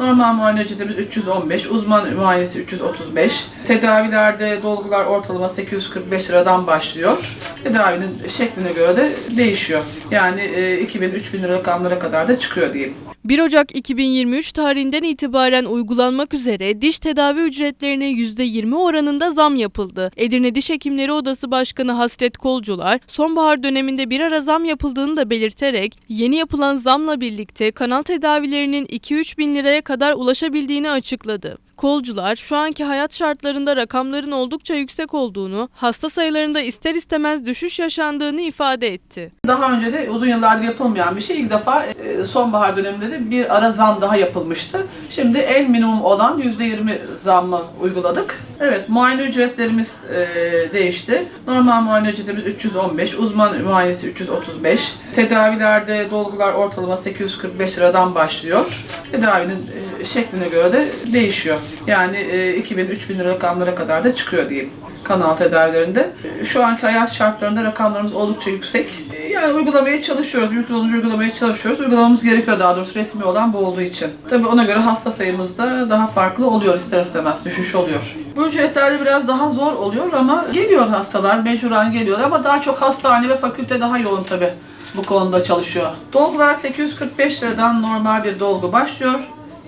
Normal muayene ücretimiz 315, uzman muayenesi 335. Tedavilerde dolgular ortalama 845 liradan başlıyor. Tedavinin şekline göre de değişiyor. Yani e, 2000-3000 lira rakamlara kadar da çıkıyor diyeyim. 1 Ocak 2023 tarihinden itibaren uygulanmak üzere diş tedavi ücretlerine %20 oranında zam yapıldı. Edirne Diş Hekimleri Odası Başkanı Hasret Kolcular, sonbahar döneminde bir ara zam yapıldığını da belirterek, yeni yapılan zamla birlikte kanal tedavilerinin 2-3 bin liraya kadar ulaşabildiğini açıkladı. Kolcular, şu anki hayat şartlarında rakamların oldukça yüksek olduğunu, hasta sayılarında ister istemez düşüş yaşandığını ifade etti. Daha önce de uzun yıllardır yapılmayan bir şey. İlk defa e, sonbahar döneminde de bir ara zam daha yapılmıştı. Şimdi en minimum olan %20 zammı uyguladık. Evet, muayene ücretlerimiz e, değişti. Normal muayene ücretimiz 315, uzman muayenesi 335. Tedavilerde dolgular ortalama 845 liradan başlıyor. Tedavinin e, şekline göre de değişiyor. Yani e, 2000-3000 lira rakamlara kadar da çıkıyor diyeyim kanal tedavilerinde. E, Şu anki hayat şartlarında rakamlarımız oldukça yüksek. E, Yani uygulamaya çalışıyoruz, mümkün olduğunca uygulamaya çalışıyoruz. Uygulamamız gerekiyor daha doğrusu resmi olan bu olduğu için. Tabii ona göre hasta sayımız da daha farklı oluyor ister istemez, düşüş oluyor. Bu ücretlerde biraz daha zor oluyor ama geliyor hastalar, mecburen geliyor ama daha çok hastane ve fakülte daha yoğun tabii bu konuda çalışıyor. Dolgular 845 liradan normal bir dolgu başlıyor.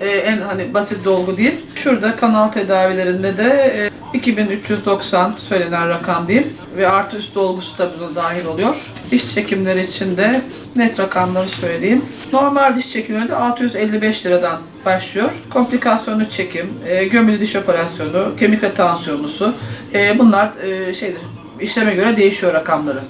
Ee, en hani basit dolgu değil. Şurada kanal tedavilerinde de e, 2390 söylenen rakam değil ve artı üst dolgusu da buna dahil oluyor. Diş çekimleri için de net rakamları söyleyeyim. Normal diş çekimleri de 655 liradan başlıyor. Komplikasyonlu çekim, e, gömülü diş operasyonu, kemik retansiyonlusu e, bunlar e, şeydir işleme göre değişiyor rakamları.